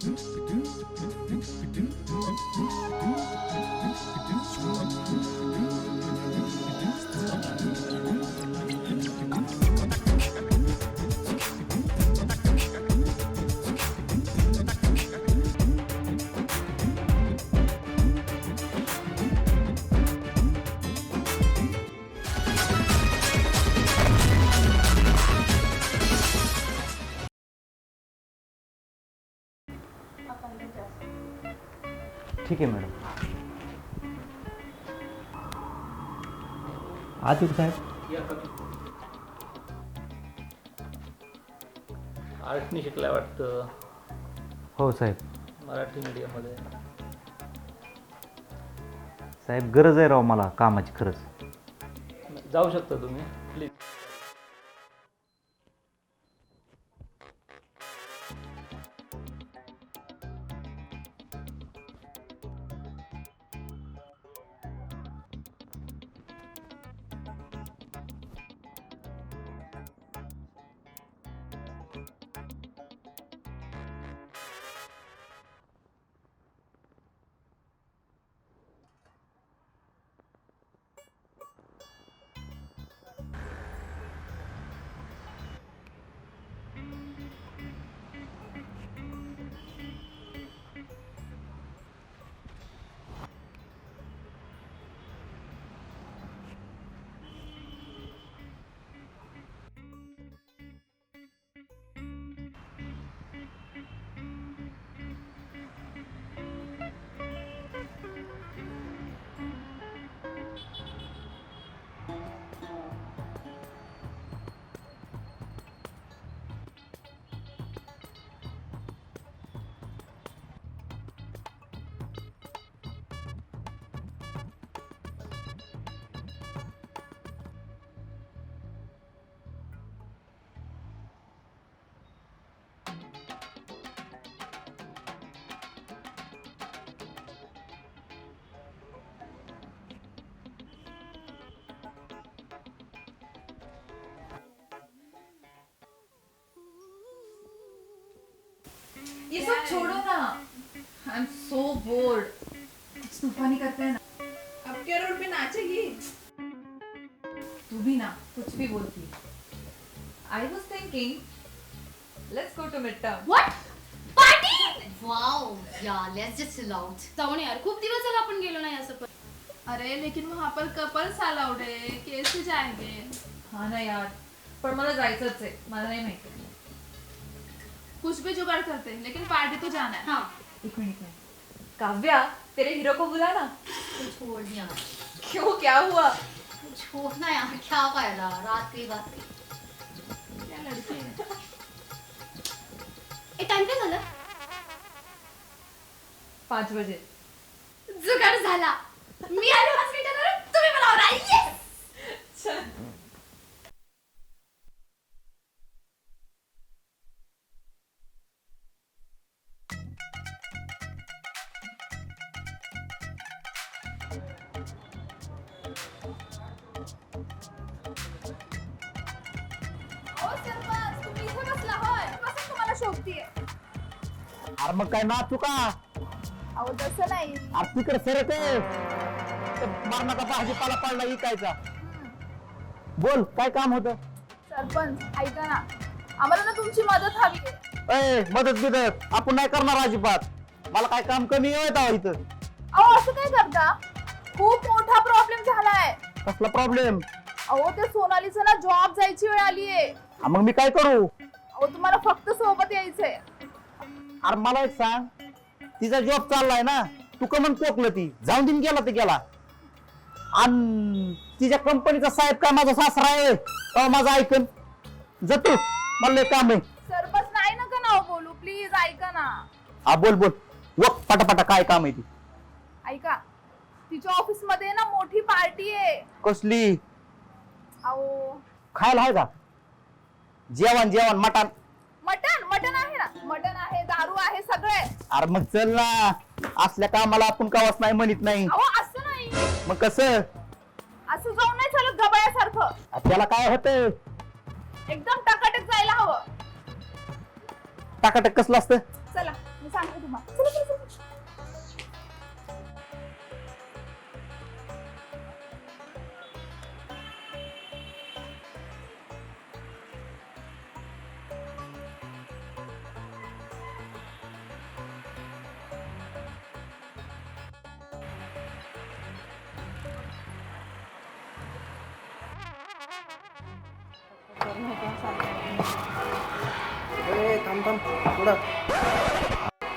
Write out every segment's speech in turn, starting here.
do do do do do do ठीक आहे madam. आज येऊ साहेब. आर्टनी शिकलाय वाटतं. हो साहेब. मराठी मीडियममध्ये. साहेब गरज आहे राव मला कामाची खरंच. जाऊ शकता तुम्ही. ये सब छोड़ो ना। आई एम सो बोर्ड कुछ तूफानी करते हैं ना। अब क्या रोड पे नाचेगी? तू भी ना कुछ भी बोलती I was thinking let's go to mid term what party wow या लेट्स जस्ट चिल आउट जाऊन यार खूप दिवस झाला आपण गेलो नाही असं पण. अरे लेकिन वहाँ पर कपल्स अलाउड है कैसे जाएंगे? हा ना यार पण मला जायचंच आहे मला नाही माहिती. कुछ भी जुगाड़ करते हैं लेकिन पार्टी तो जाना है। हाँ। एक मिनिट में काव्या तेरे हीरो को बुला ना। छोड़ दिया। क्यों क्या हुआ? तू छोड़ ना यार क्या फायदा? रात की बात क्या लड़की है? ए टाइम काय झालं पाच बजे। जुगाड झाला मी आलो हॉस्पिटलवर तुम्ही मला आवरा येस तुम्हाला शोधतीये अरे मग काय नाचू का? अहो तसं नाही. अरे तिकडे सरक मरणाचा भाजीपाला पडला इकायचा. बोल काय काम होत? सरपंच ऐका ना. आम्हाला ना तुमची मदत हवी आहे. ए मदत बिदत. आपण नाही करणार अजिबात. मला काय काम कमी येत इथं? अहो असं काय करता? खूप मोठा प्रॉब्लेम झालाय. कसला प्रॉब्लेम अहो त्या सोनालीचं ना जॉब जायची वेळ आलीये. मग मी काय करू? अहो तुम्हाला फक्त सोबत यायचंय. अरे मला एक सांग. तिचा जॉब चाललाय ना तू कमन पोकलं ती. जाऊन दिन गेला ते गेला. आणि तिच्या कंपनीचा साहेब काय माझा सासरा आहे? अहो, माझं ऐकन. जातो मला लय काम आहे. सरपंच नाही नका नाव बोलू? प्लीज ऐका ना. हा बोल बोल. वक पटापटा काय काम आहे ती? ऐका तिच्या ऑफिसमध्ये ना मोठी पार्टी आहे. कसली? अहो. खायला आहे का? जेवण जेवण मटण. मटन मटन आहे ना. मटन आहे दारू आहे सगळे. अरे मग चल ना. असल्या कामाला आपण कावाच नाही म्हणत नाही. अहो असं नाही. मग कसं? असं जाऊन नाही चालत गबाळ्यासारखं त्याला काय होतंय? एकदम टकाटक जायला हवं. टाकाटक कसलं असतं? चला मी सांगते तुम्हाला. चला, चला, चला.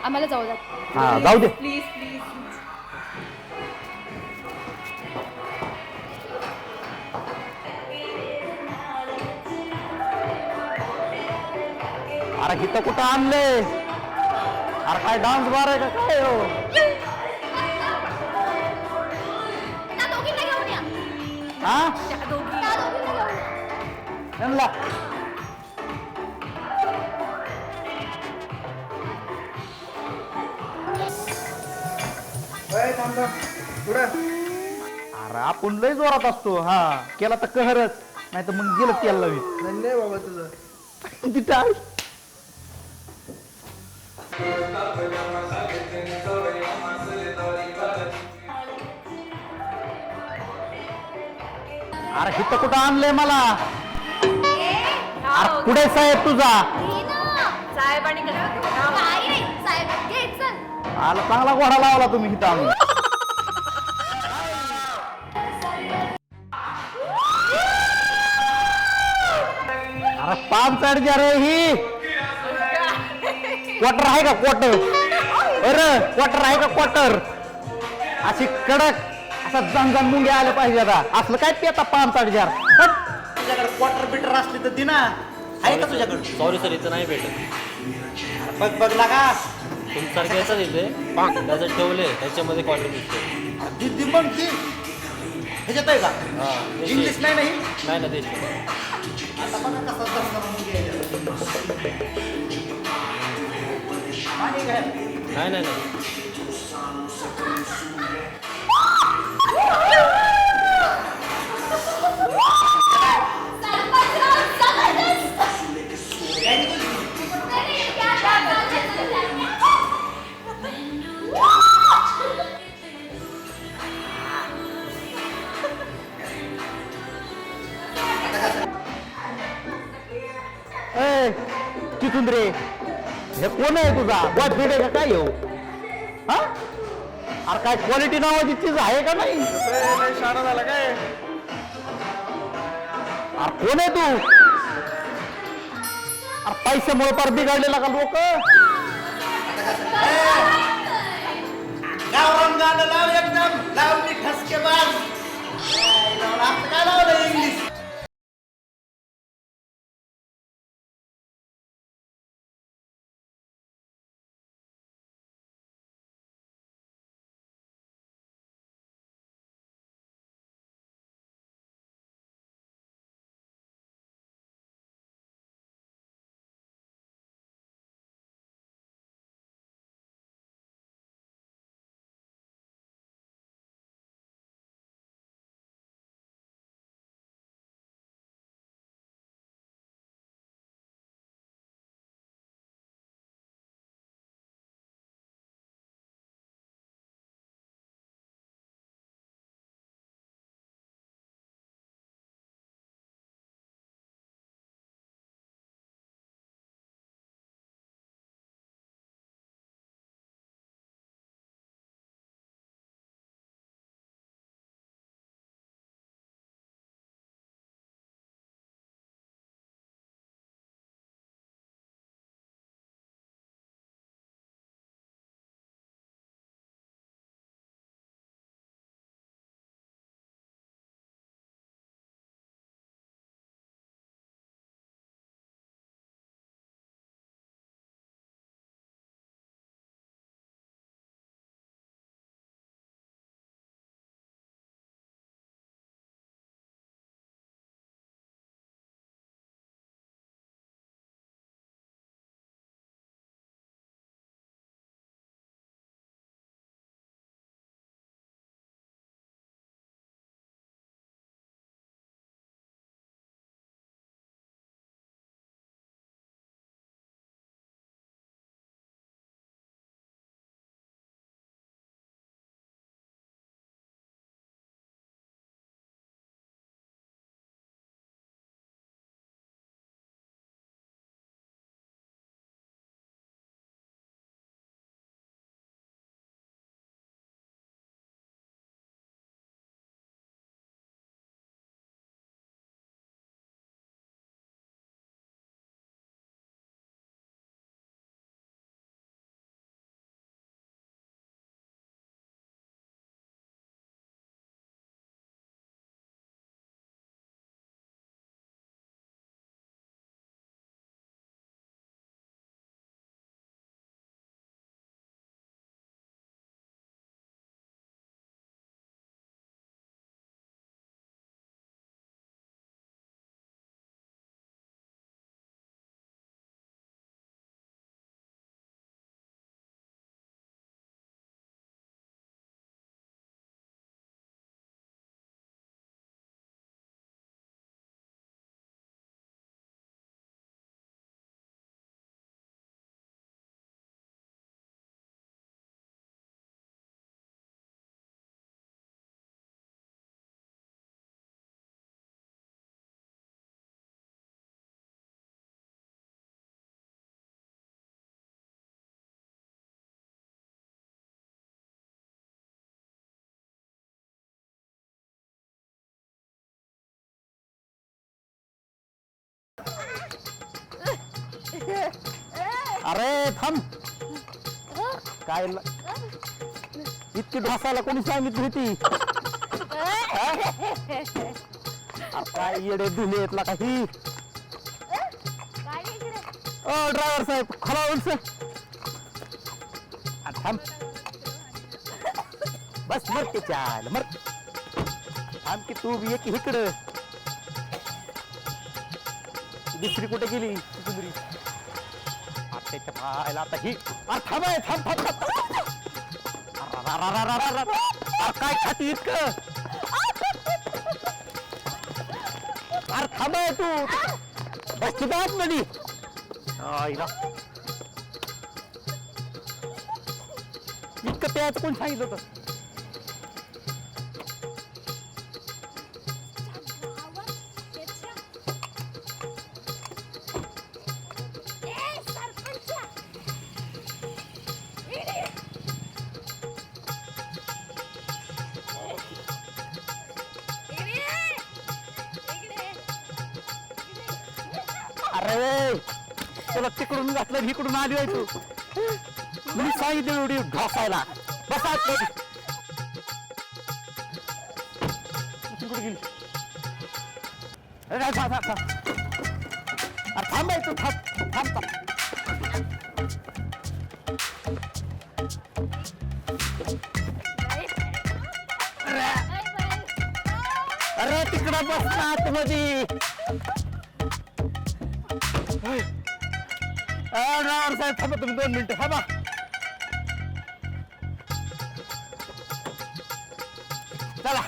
आम्हाला जाऊ द्या. हा जाऊ दे. प्लीज प्लीज अरे इथं कुठं आणले? अरे काय डान्स बार आहे का काय हो? त्या दोघींना घेऊन या. हा? त्या. त्यांना अरे आपण लय जोरात असतो. हा केला तर कहरच. नाही तर मग गेलं त्याला नाही बाबा तुझं. अरे इथं कुठं आणलंय मला? अरे कुठे साहेब तुझा. घे ना. आला चांगला घोडा लावला तुम्ही इथं आणून. अरे पाच चढ जा रे ही. क्वार्टर आहे का क्वार्टर अरे क्वार्टर आहे का क्वार्टर अशी कडक असा जंगन मुंगे आले पाहिजे आता. असलं काय पेता पाच चढ जार तुझ्याकडे क्वार्टर बिटर असली तर दिना. आहे का तुझ्याकडे? सॉरी सर इथं नाही भेटत. बघ बघ लागा. तुमच्यासारखं याचं इथे त्याचं ठेवले त्याच्यामध्ये क्वार्टर दिसतो मग ती ह्याच्यात आहे का? हा इंग्लिश नाही नाही नाही ना देश. आता बघा कसा आहे. नाही नाही नाही. तिथून रे हे कोण आहे तुझा बॉयफ्रेंड आहे का काय येऊ हा अरे काय क्वालिटी नावाची चीज आहे का नाही शाळा झाला काय अरे कोण आहे तू अरे पैशामुळे पार बिघडलेला का लोक अरे थांब. काय ल- इतकी ढोसायला कोणी सांगितली होती? हा? काय येडे धुले येतला काही. ओ ड्रायव्हर साहेब खरा उलस थांब. बस मरते चाल मर थांब की तू बी एक इकडं. दुसरी कुठे गेली? दुसरी त्याच्या पाहायला आता ही थांब आहे, थांब थांब. थांब, काय खाती इतकं अरे थांब आहे तू. बसची बात नदी. आईला. इतकं प्यायचं कोण सांगितलं होतं? तुला तिकडून घातलं आणि इकडून आली आहे तू. मी सांगितलं एवढी ढोसायला. बसा आतमध्ये. तिकडे गेली. अरे थांब थांब थांब. अरे थांब तू थांब थांब थांब. अरे तिकडं बस ना आतमध्ये. ड्रायव्हर साहेब थांबा तुम्ही दोन मिनिटं थांबा. चला.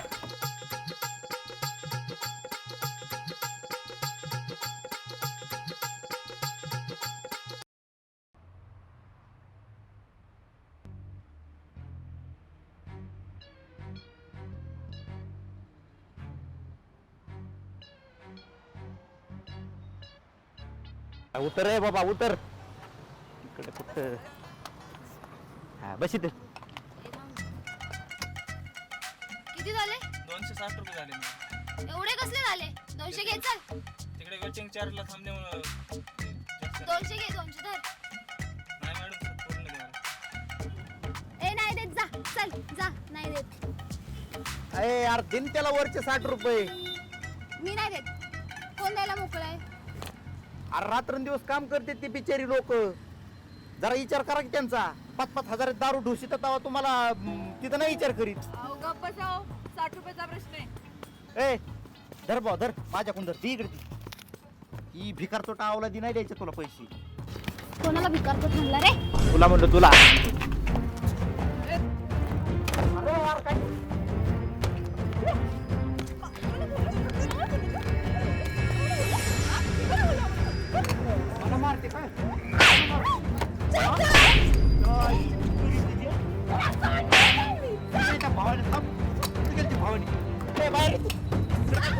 उतर रे बाबा उतर. हा बस इथे किती झाले दोनशे साठ रुपये झाले. एवढे कसले झाले दोनशे घे चल तिकडे वेटिंग चार्जला थांबल्यामुळं ते जास्त दोनशे घे दोनशे धर नाही मॅडम पूर्ण द्या ए नाही देत. जा चल जा. नाही देत. अरे यार दिन त्याला वरचे साठ रुपये. मी नाही देत. कोण द्यायला मोकळा आहे? अरे रात्रंदिवस काम करते ती बिचारी लोक. जरा विचार करा की त्यांचा. पाच पाच हजार दारू ढोशी तर तेव्हा तुम्हाला तिथं नाही विचार करीत. अहो गप्प बसाव साठ रुपयाचा प्रश्न आहे. ए धर भाऊ धर. माझ्याकडून धर ती इकडे ती. ही भिकार चोटा आवला दी नाही द्यायचे तुला पैसे. कोणाला भिकारतो म्हणला रे? तुला म्हणलं तुला. Bye.